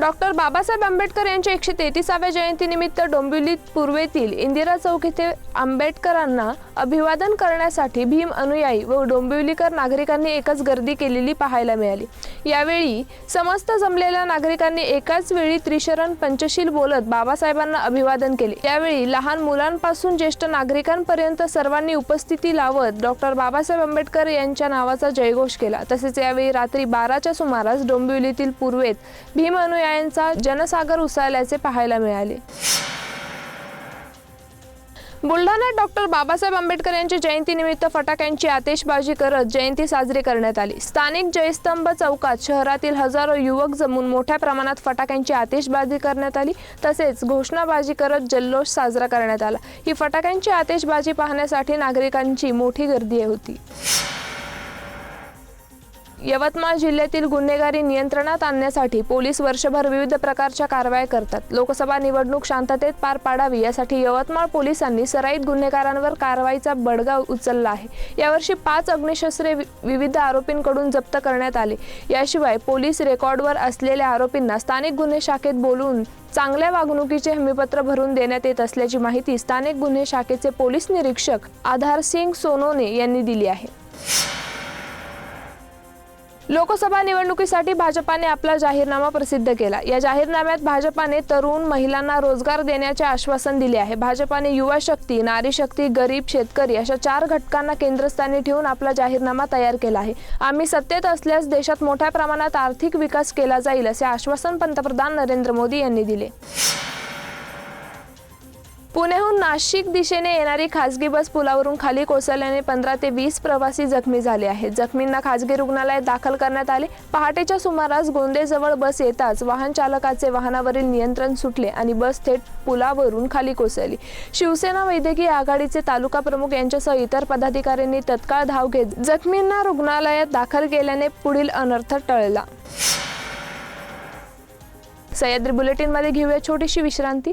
Doctor Babasaheb Ambedkar यांच्या एकशे तेहतीसाव्या जयंतीनिमित्त डोंबिवली पूर्वेतील इंदिरा चौक येथे आंबेडकरांना अभिवादन करण्यासाठी भीम अनुयायी व डोंबिवलीकर नागरिकांनी एकच गर्दी केलेली पाहायला मिळाली. यावेळी समस्त जमलेल्या नागरिकांनी एकाच वेळी त्रिशरण पंचशील बोलत बाबासाहेबांना अभिवादन केले. यावेळी लहान मुलांपासून ज्येष्ठ नागरिकांपर्यंत सर्वांनी उपस्थिती लावत डॉक्टर बाबासाहेब आंबेडकर यांच्या नावाचा जयघोष केला. तसेच यावेळी रात्री बाराच्या सुमारास डोंबिवलीतील पूर्वेत भीम अनुयायांचा जनसागर उसळल्याचे पाहायला मिळाले. बुलढाण्यात डॉक्टर बाबासाहेब आंबेडकर यांच्या जयंतीनिमित्त फटाक्यांची आतिषबाजी करत जयंती साजरी करण्यात आली. स्थानिक जयस्तंभ चौकात शहरातील हजारो युवक जमून मोठ्या प्रमाणात फटाक्यांची आतिषबाजी करण्यात आली. तसेच घोषणाबाजी करत जल्लोष साजरा करण्यात आला. ही फटाक्यांची आतिषबाजी पाहण्यासाठी नागरिकांची मोठी गर्दी होती. यवतमाळ जिल्ह्यातील गुन्हेगारी नियंत्रणात आणण्यासाठी पोलीस वर्षभर विविध प्रकारच्या कारवाया करतात. लोकसभा निवडणूक शांततेत पार पाडावी यासाठी यवतमाळ पोलिसांनी सराईत गुन्हेगारांवर कारवाईचा बडगा उचलला आहे. यावर्षी पाच अग्निशस्त्रे वि- विविध आरोपींकडून जप्त करण्यात आले. याशिवाय पोलीस रेकॉर्डवर असलेल्या आरोपींना स्थानिक गुन्हे शाखेत बोलवून चांगल्या वागणुकीचे हमीपत्र भरून देण्यात येत असल्याची माहिती स्थानिक गुन्हे शाखेचे पोलीस निरीक्षक आधार सिंग सोनोने यांनी दिली आहे. लोकसभा निवडणुकीसाठी भाजपाने आपला जाहीरनामा प्रसिद्ध केला. या जाहीरनाम्यात भाजपाने तरुण महिलांना रोजगार देण्याचे आश्वासन दिले आहे. भाजपाने युवा शक्ती नारी शक्ती गरीब शेतकरी अशा चार घटकांना केंद्रस्थानी ठेवून आपला जाहीरनामा तयार केला आहे. आम्ही सत्तेत असल्यास देशात मोठ्या प्रमाणात आर्थिक विकास केला जाईल असे आश्वासन पंतप्रधान नरेंद्र मोदी यांनी दिले. पुण्याहून नाशिक दिशेने येणारी खासगी बस पुलावरून खाली कोसळल्याने पंधरा ते वीस प्रवासी जखमी झाले आहेत. जखमींना खासगी रुग्णालयात दाखल करण्यात आले. पहाटेच्या सुमारास गोंदेजवळ बस येताच वाहन चालकाचे वाहनावरील नियंत्रण सुटले आणि बस थेट पुलावरून खाली कोसळली. शिवसेना वैद्यकीय आघाडीचे तालुका प्रमुख यांच्यासह इतर पदाधिकाऱ्यांनी तत्काळ धाव घेत जखमींना रुग्णालयात दाखल केल्याने पुढील अनर्थ टळला. सह्याद्री बुलेटिनमध्ये घेऊया छोटीशी विश्रांती.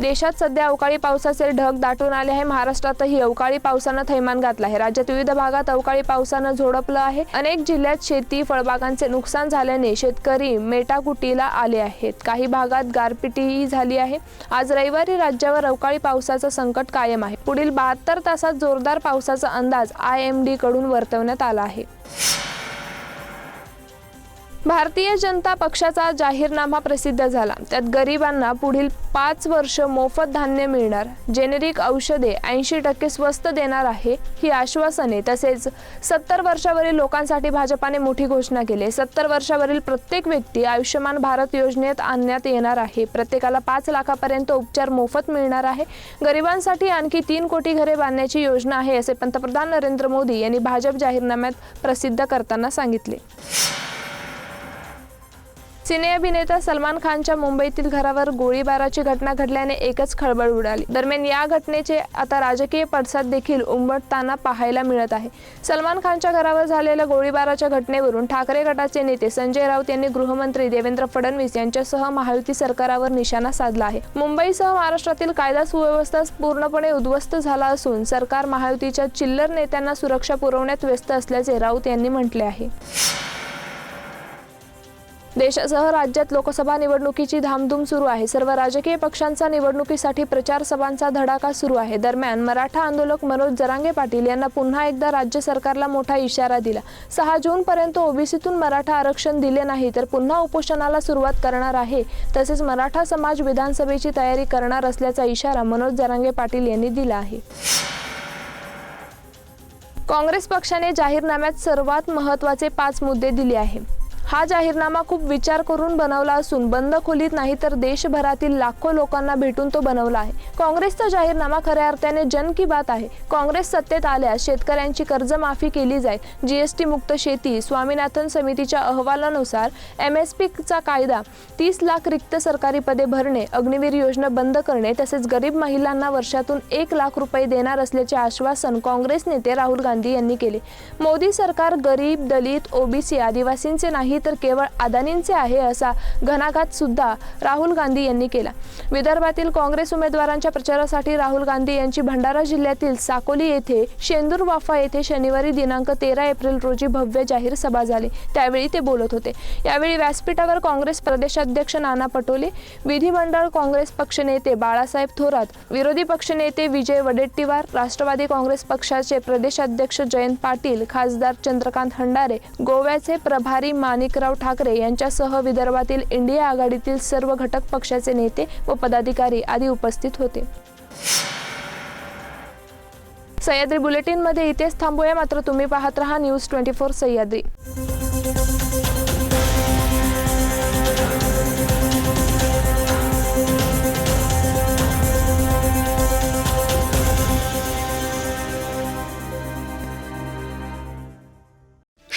देशात सध्या अवकाळी पावसाचे ढग दाटून आले आहे. महाराष्ट्रातही अवकाळी पावसानं थैमान घातलं आहे. राज्यात विविध भागात अवकाळी पावसानं झोडपलं आहे. अनेक जिल्ह्यात शेती फळबागांचे नुकसान झाल्याने शेतकरी मेटाकुटीला आले आहेत. काही भागात गारपिटीही झाली आहे. आज रविवारी राज्यावर अवकाळी पावसाचं संकट कायम आहे. पुढील बहात्तर तासात जोरदार पावसाचा अंदाज आय एम डी कडून वर्तवण्यात आला आहे. भारतीय जनता पक्षाचा जाहीरनामा प्रसिद्ध झाला. त्यात गरिबांना पुढील पाच वर्ष मोफत धान्य मिळणार. जेनेरिक औषधे ऐंशी टक्के स्वस्त देणार आहे ही आश्वासने तसेच सत्तर वर्षावरील लोकांसाठी भाजपाने मोठी घोषणा केली. सत्तर वर्षावरील प्रत्येक व्यक्ती आयुष्यमान भारत योजनेत आणण्यात येणार आहे. प्रत्येकाला पाच लाखापर्यंत उपचार मोफत मिळणार आहे. गरिबांसाठी आणखी तीन कोटी घरे बांधण्याची योजना आहे असे पंतप्रधान नरेंद्र मोदी यांनी भाजप जाहीरनाम्यात प्रसिद्ध करताना सांगितले. सिने अभिनेता सलमान खानच्या मुंबईतील घरावर गोळीबाराची घटना घडल्याने एकच खळबळ उडाली. दरम्यान या घटनेचे आता राजकीय पडसाद देखील उमटताना पाहायला मिळत आहे. सलमान खानच्या घरावर झालेल्या गोळीबाराच्या घटनेवरून ठाकरे गटाचे नेते संजय राऊत यांनी गृहमंत्री देवेंद्र फडणवीस यांच्यासह महायुती सरकारवर निशाणा साधला आहे. मुंबईसह महाराष्ट्रातील कायदा सुव्यवस्था पूर्णपणे उद्ध्वस्त झाला असून सरकार महायुतीच्या चिल्लर नेत्यांना सुरक्षा पुरवण्यात व्यस्त असल्याचे राऊत यांनी म्हटले आहे. देशासह राज्यात लोकसभा निवडणुकीची धामधूम सुरू आहे. सर्व राजकीय पक्षांचा निवडणुकीसाठी प्रचार सभांचा धडाका सुरू आहे. दरम्यान मराठा आंदोलक मनोज जरांगे पाटील यांना पुन्हा एकदा राज्य सरकारला मोठा इशारा दिला. सहा जून पर्यंत ओबीसीतून मराठा आरक्षण दिले नाही तर पुन्हा उपोषणाला सुरुवात करणार आहे. तसेच मराठा समाज विधानसभेची तयारी करणार असल्याचा इशारा मनोज जरांगे पाटील यांनी दिला आहे. काँग्रेस पक्षाने जाहीरनाम्यात सर्वात महत्त्वाचे पाच मुद्दे दिले आहे हा जाहीरनामा खूप विचार करून बनवला असून बंद खोलीत नाही तर देशभरातील लाखो लोकांना भेटून तो बनवला आहे. काँग्रेसचा जाहीरनामा खऱ्या अर्थाने जन की बात आहे. काँग्रेस सत्तेत आल्यास शेतकऱ्यांची कर्जमाफी केली जाईल. जीएसटी मुक्त शेती स्वामीनाथन समितीच्या अहवालानुसार एम एस पीचा कायदा तीस लाख रिक्त सरकारी पदे भरणे अग्निवीर योजना बंद करणे तसेच गरीब महिलांना वर्षातून एक लाख रुपये देणार असल्याचे आश्वासन काँग्रेस नेते राहुल गांधी यांनी केले. मोदी सरकार गरीब दलित ओबीसी आदिवासींचे नाही नाही तर केवळ अदानींचे आहे असा घणाघात सुद्धा राहुल गांधी यांनी केला. विदर्भातील काँग्रेस उमेदवारांच्या प्रचारासाठी राहुल गांधी यांची भंडारा जिल्ह्यातील साकोली येथे शेंदूर वाफा येथे शनिवारी दिनांक तेरा एप्रिल रोजी भव्य जाहीर सभा झाली. त्यावेळी ते बोलत होते. यावेळी व्यासपीठावर काँग्रेस प्रदेशाध्यक्ष नाना पटोले विधिमंडळ काँग्रेस पक्षनेते बाळासाहेब थोरात विरोधी पक्षनेते विजय वडेट्टीवार राष्ट्रवादी काँग्रेस पक्षाचे प्रदेशाध्यक्ष जयंत पाटील खासदार चंद्रकांत हंडारे गोव्याचे प्रभारी माणिकराव ठाकरे यांच्यासह विदर्भातील इंडिया आघाडीतील सर्व घटक पक्षाचे नेते व पदाधिकारी आदी उपस्थित होते. सह्याद्री बुलेटिनमध्ये इथेच थांबूया. मात्र तुम्ही पाहत रहा न्यूज ट्वेंटी फोर सह्याद्री.